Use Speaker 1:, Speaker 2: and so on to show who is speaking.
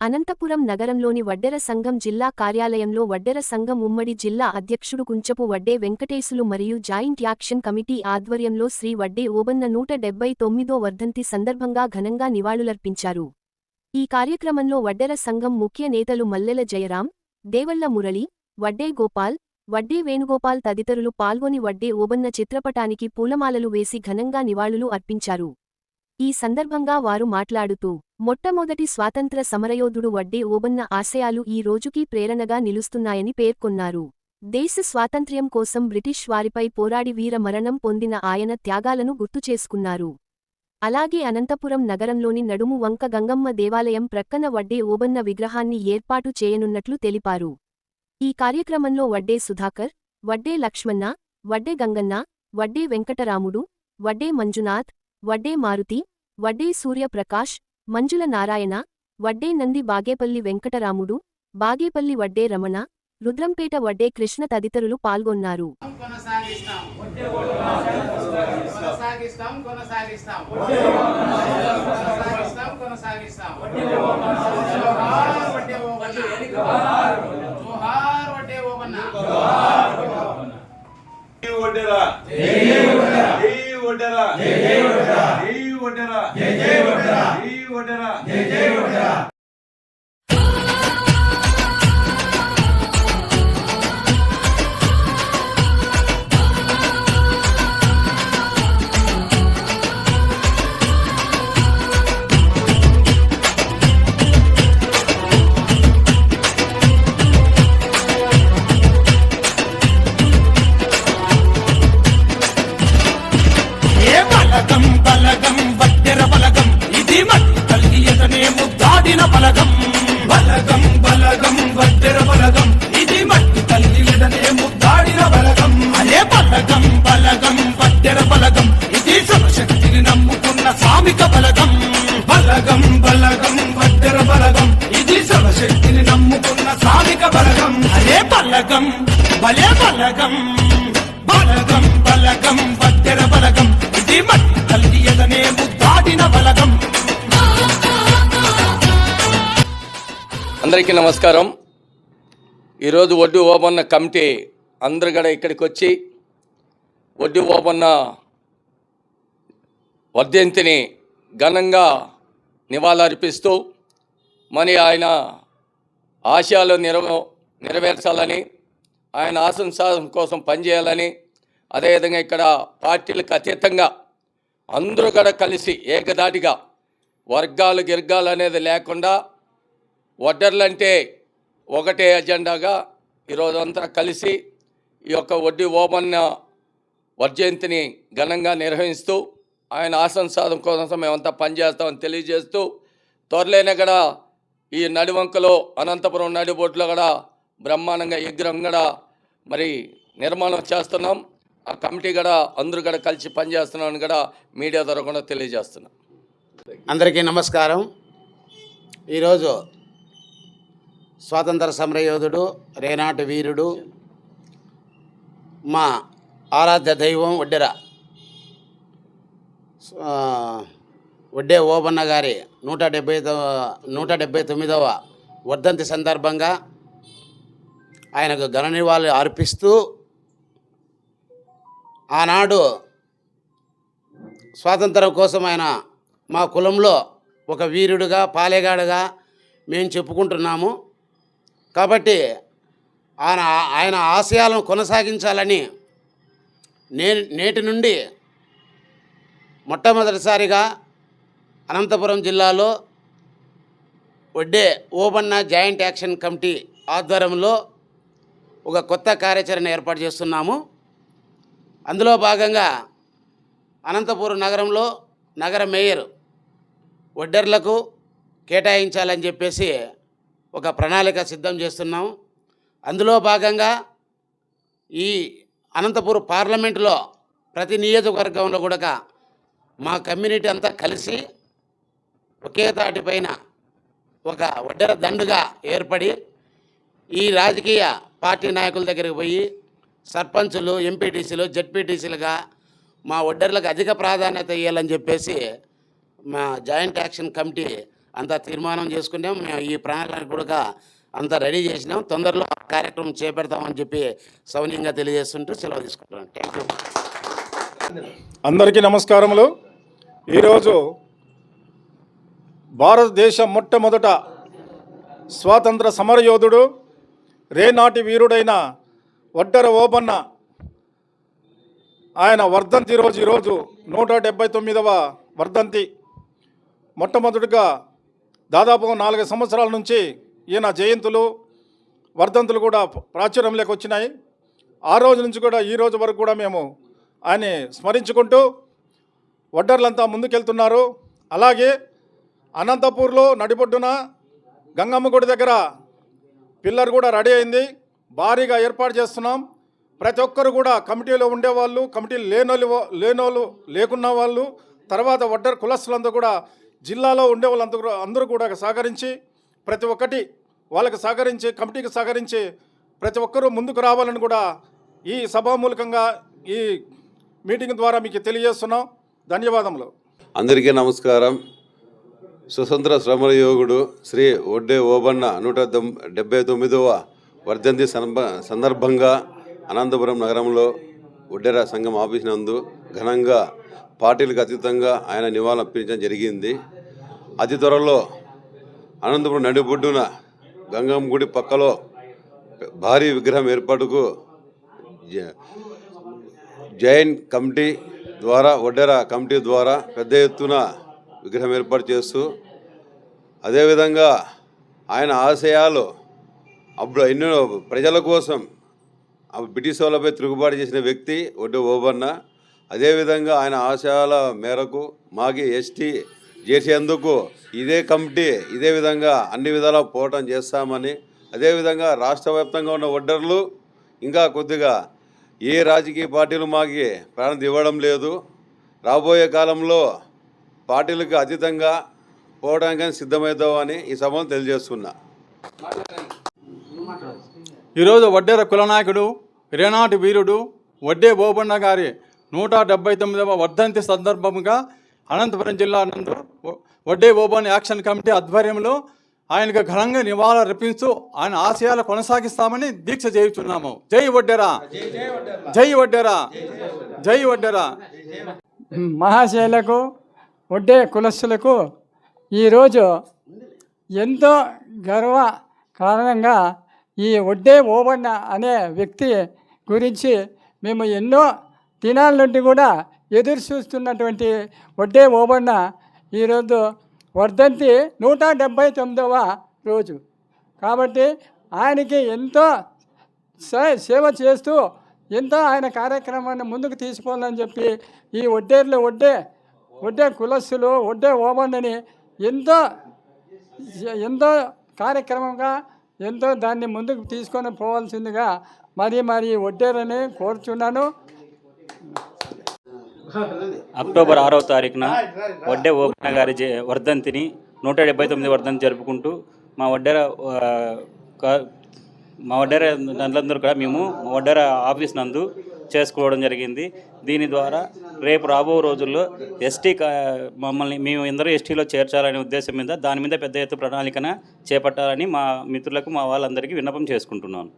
Speaker 1: అనంతపురం నగరంలోని వడ్డెర సంఘం జిల్లా కార్యాలయంలో వడ్డెర సంఘం ఉమ్మడి జిల్లా అధ్యక్షుడు కుంచపు వడ్డే వెంకటేశులు మరియు జాయింట్ యాక్షన్ కమిటీ ఆధ్వర్యంలో శ్రీ వడ్డే ఓబన్న నూట డెబ్బై తొమ్మిదో వర్ధంతి సందర్భంగా ఘనంగా నివాళులర్పించారు. ఈ కార్యక్రమంలో వడ్డెర సంఘం ముఖ్య నేతలు మల్లెల జయరాం దేవళ్ళ మురళి వడ్డే గోపాల్ వడ్డే వేణుగోపాల్ తదితరులు పాల్గొని వడ్డే ఓబన్న చిత్రపటానికి పూలమాలలు వేసి ఘనంగా నివాళులు అర్పించారు. ఈ సందర్భంగా వారు మాట్లాడుతూ మొట్టమొదటి స్వాతంత్ర సమరయోధుడు వడ్డే ఓబన్న ఆశయాలు ఈ రోజుకీ ప్రేరణగా నిలుస్తున్నాయని పేర్కొన్నారు. దేశ స్వాతంత్ర్యం కోసం బ్రిటిష్ వారిపై పోరాడి వీర మరణం పొందిన ఆయన త్యాగాలను గుర్తుచేసుకున్నారు అలాగే అనంతపురం నగరంలోని నడుము వంక గంగమ్మ దేవాలయం ప్రక్కన వడ్డే ఓబన్న విగ్రహాన్ని ఏర్పాటు చేయనున్నట్లు తెలిపారు. ఈ కార్యక్రమంలో వడ్డే సుధాకర్ వడ్డే లక్ష్మణ వడ్డే గంగన్న వడ్డే వెంకటరాముడు వడ్డే మంజునాథ్ వడ్డే మారుతి వడ్డే సూర్యప్రకాష్ మంజుల నారాయణ వడ్డే నంది బాగేపల్లి వెంకటరాముడు బాగేపల్లి వడ్డే రమణ రుద్రంపేట వడ్డే కృష్ణ తదితరులు పాల్గొన్నారు.
Speaker 2: కొనసాగిస్తాం
Speaker 3: జై జై ఒడ్డెరా
Speaker 4: బలగం బలగం బలగం ఇది మట్టి ముద్దాడిన బలగం బలగం బలగం వడ్డెర బలగం ఇది మట్టి తల్లి విడనే ముద్దాడిన బలగం అదే బలగం బలగం వడ్డెర బలగం ఇది శివశక్తిని నమ్ముకున్న సామిక బలగం బలగం బలగం వడ్డెర బలగం ఇది శివశక్తిని నమ్ముకున్న సామిక బలగం అదే బలగం భలే బలగం
Speaker 5: అందరికీ నమస్కారం. ఈరోజు ఒడ్డు ఓబన్న కమిటీ అందరు కూడా ఇక్కడికి వచ్చి ఒడ్డు ఓబన్న వర్ధంతిని ఘనంగా నివాళులర్పిస్తూ మరి ఆయన ఆశయాలు నెరవ నెరవేర్చాలని ఆయన ఆశంసాధం కోసం పనిచేయాలని అదేవిధంగా ఇక్కడ పార్టీలకు అతీతంగా అందరూ కూడా కలిసి ఏకదాటిగా వర్గాలు గిర్గాలు అనేది లేకుండా వడ్డర్లంటే ఒకటే ఎజెండాగా ఈరోజంతా అంతా కలిసి ఈ యొక్క వడ్డీ ఓమన్న వర్జయంతిని ఘనంగా నిర్వహిస్తూ ఆయన ఆశంసాదం కోసం మేమంతా పనిచేస్తామని తెలియజేస్తూ త్వరలోనే కూడా ఈ నడివంకలో అనంతపురం నడిబోట్లో కూడా బ్రహ్మాండంగా విగ్రహం కూడా మరి నిర్మాణం చేస్తున్నాం. ఆ కమిటీ కూడా అందరూ కూడా కలిసి పనిచేస్తున్నామని కూడా మీడియా ద్వారా కూడా తెలియజేస్తున్నాం.
Speaker 2: అందరికీ నమస్కారం. ఈరోజు స్వాతంత్ర సమరయోధుడు రేనాటి వీరుడు మా ఆరాధ్య దైవం వడ్డెర. వడ్డే ఓబన్న గారి నూట డెబ్బై నూట డెబ్బై తొమ్మిదవ వర్ధంతి సందర్భంగా ఆయనకు ఘన నివాళులు అర్పిస్తూ ఆనాడు స్వాతంత్రం కోసం ఆయన మా కులంలో ఒక వీరుడుగా పాలేగాడుగా మేము చెప్పుకుంటున్నాము. కాబట్టి ఆయన ఆయన ఆశయాలను కొనసాగించాలని నే నేటి నుండి మొట్టమొదటిసారిగా అనంతపురం జిల్లాలో Vadde Obanna joint action committee ఆధ్వర్యంలో ఒక కొత్త కార్యాచరణ ఏర్పాటు చేస్తున్నాము. అందులో భాగంగా అనంతపురం నగరంలో నగర మేయర్ వడ్డర్లకు కేటాయించాలని చెప్పేసి ఒక ప్రణాళిక సిద్ధం చేస్తున్నాం. అందులో భాగంగా ఈ అనంతపురం పార్లమెంటులో ప్రతి నియోజకవర్గంలో కూడా మా కమ్యూనిటీ అంతా కలిసి ఒకే తాటిపైన ఒక వడ్డెర దండుగా ఏర్పడి ఈ రాజకీయ పార్టీ నాయకుల దగ్గరికి పోయి సర్పంచులు ఎంపీటీసీలు జెడ్పీటీసీలుగా మా వడ్డర్లకు అధిక ప్రాధాన్యత ఇవ్వాలని చెప్పేసి మా జాయింట్ యాక్షన్ కమిటీ అంతా తీర్మానం చేసుకున్నాం. మేము ఈ ప్రణాళిక కూడా అంతా రెడీ చేసినాం. తొందరలో కార్యక్రమం చేపెడతామని చెప్పి సౌన్యంగా తెలియజేస్తుంటూ సెలవు తీసుకుంటున్నాం. థ్యాంక్ యూ
Speaker 6: అందరికీ నమస్కారములు. ఈరోజు భారతదేశ మొట్టమొదట స్వాతంత్ర సమరయోధుడు రేనాటి వీరుడైన వడ్డర ఓబన్న ఆయన వర్ధంతి రోజు ఈరోజు నూట డెబ్బై తొమ్మిదవ వర్ధంతి. మొట్టమొదటిగా దాదాపు నాలుగు సంవత్సరాల నుంచి ఈయన జయంతులు వర్ధంతులు కూడా ప్రాచుర్యంలోకి వచ్చినాయి. ఆ రోజు నుంచి కూడా ఈ రోజు వరకు కూడా మేము ఆయన్ని స్మరించుకుంటూ వడ్డర్లంతా ముందుకెళ్తున్నారు. అలాగే అనంతపూర్లో నడిబొడ్డున గంగమ్మ గుడి దగ్గర పిల్లర్ కూడా రెడీ అయింది. భారీగా ఏర్పాటు చేస్తున్నాం. ప్రతి ఒక్కరు కూడా కమిటీలో ఉండేవాళ్ళు కమిటీలు లేనోళ్ళు లేనోళ్ళు లేకున్న వాళ్ళు తర్వాత వడ్డర్ కులస్తులంతా కూడా జిల్లాలో ఉండే వాళ్ళందరూ అందరూ కూడా సహకరించి ప్రతి ఒక్కటి వాళ్ళకి సహకరించి కమిటీకి సహకరించి ప్రతి ఒక్కరూ ముందుకు రావాలని కూడా ఈ సభామూలకంగా ఈ మీటింగ్ ద్వారా మీకు తెలియజేస్తున్నాం. ధన్యవాదములు.
Speaker 7: అందరికీ నమస్కారం. స్వతంత్ర శ్రమయోగుడు శ్రీ ఒడ్డే ఓబన్న నూట డెబ్బై తొమ్మిదవ వర్ధంతి సందర్భంగా అనంతపురం నగరంలో ఒడ్డెర సంఘం ఆఫీస్ నందు ఘనంగా పార్టీలకు అతీతంగా ఆయన నివాళులు అర్పించడం జరిగింది. అతి త్వరలో అనంతపురం నడిబొడ్డున గంగమ్మ గుడి పక్కలో భారీ విగ్రహం ఏర్పాటుకు జ- జైన్ కమిటీ ద్వారా ఒడ్డెర కమిటీ ద్వారా పెద్ద ఎత్తున విగ్రహం ఏర్పాటు చేస్తూ అదేవిధంగా ఆయన ఆశయాలు అప్పుడు ఎన్నో ప్రజల కోసం బ్రిటిష్ వాళ్ళపై తిరుగుబాటు చేసిన వ్యక్తి ఒడ్డు ఓబన్న అదేవిధంగా ఆయన ఆశయాల మేరకు మాకి ఎస్టీ చేసేందుకు ఇదే కమిటీ ఇదే విధంగా అన్ని విధాలా పోవటం చేస్తామని అదేవిధంగా రాష్ట్ర వ్యాప్తంగా ఉన్న ఒడ్డర్లు ఇంకా కొద్దిగా ఏ రాజకీయ పార్టీలు మాకి ప్రాణం ఇవ్వడం లేదు. రాబోయే కాలంలో పార్టీలకు అతీతంగా పోవడానికి సిద్ధమవుతామని ఈ సభను తెలియజేస్తున్నా.
Speaker 8: ఈరోజు వడ్డేర కులనాయకుడు రేనాటి వీరుడు వడ్డే బోబన్న గారి నూట డెబ్బై తొమ్మిదవ వర్ధంతి సందర్భంగా అనంతపురం జిల్లా నందు వడ్డే ఓబాన్ యాక్షన్ కమిటీ ఆధ్వర్యంలో ఆయనకు ఘనంగా నివాళులు అర్పిస్తూ ఆయన ఆశయాలు కొనసాగిస్తామని దీక్ష చేయుచున్నాము. జై వడ్డెరా. జై వడ్డెరా. జై వడ్డెరా.
Speaker 9: మహాశైలకు వడ్డే కులస్తులకు ఈరోజు ఎంతో గర్వ కారణంగా ఈ వడ్డే ఓబన్న అనే వ్యక్తి గురించి మేము ఎన్నో దినాల నుండి కూడా ఎదురు చూస్తున్నటువంటి వడ్డే ఓబన్న ఈరోజు వర్ధంతి నూట డెబ్భై తొమ్మిదవ రోజు. కాబట్టి ఆయనకి ఎంతో సే- సేవ చేస్తూ ఎంతో ఆయన కార్యక్రమాన్ని ముందుకు తీసుకోవాలని చెప్పి ఈ వడ్డేరులో వడ్డే వడ్డే కులస్సులు వడ్డే ఓబన్నని ఎంతో ఎంతో కార్యక్రమంగా ఎంతో దాన్ని ముందుకు తీసుకొని పోవాల్సిందిగా మరి మరి వడ్డేరని కోరుచున్నాను.
Speaker 10: అక్టోబర్ ఆరవ తారీఖున వడ్డే ఓపెన్న గారి వర్ధంతిని నూట డెబ్బై తొమ్మిది వర్ధంతి జరుపుకుంటూ మా వడ్డెర మా వడ్డెర దండ్లందరూ కూడా మేము మా వడ్డెర ఆఫీస్ నందు చేసుకోవడం జరిగింది. దీని ద్వారా రేపు రాబో రోజుల్లో ఎస్టీ కా- మమ్మల్ని మేము అందరూ ఎస్టీలో చేర్చాలనే ఉద్దేశం మీద దాని మీద పెద్ద ఎత్తు ప్రణాళికన చేపట్టాలని మా మిత్రులకు మా వాళ్ళందరికీ విన్నపం చేసుకుంటున్నాను.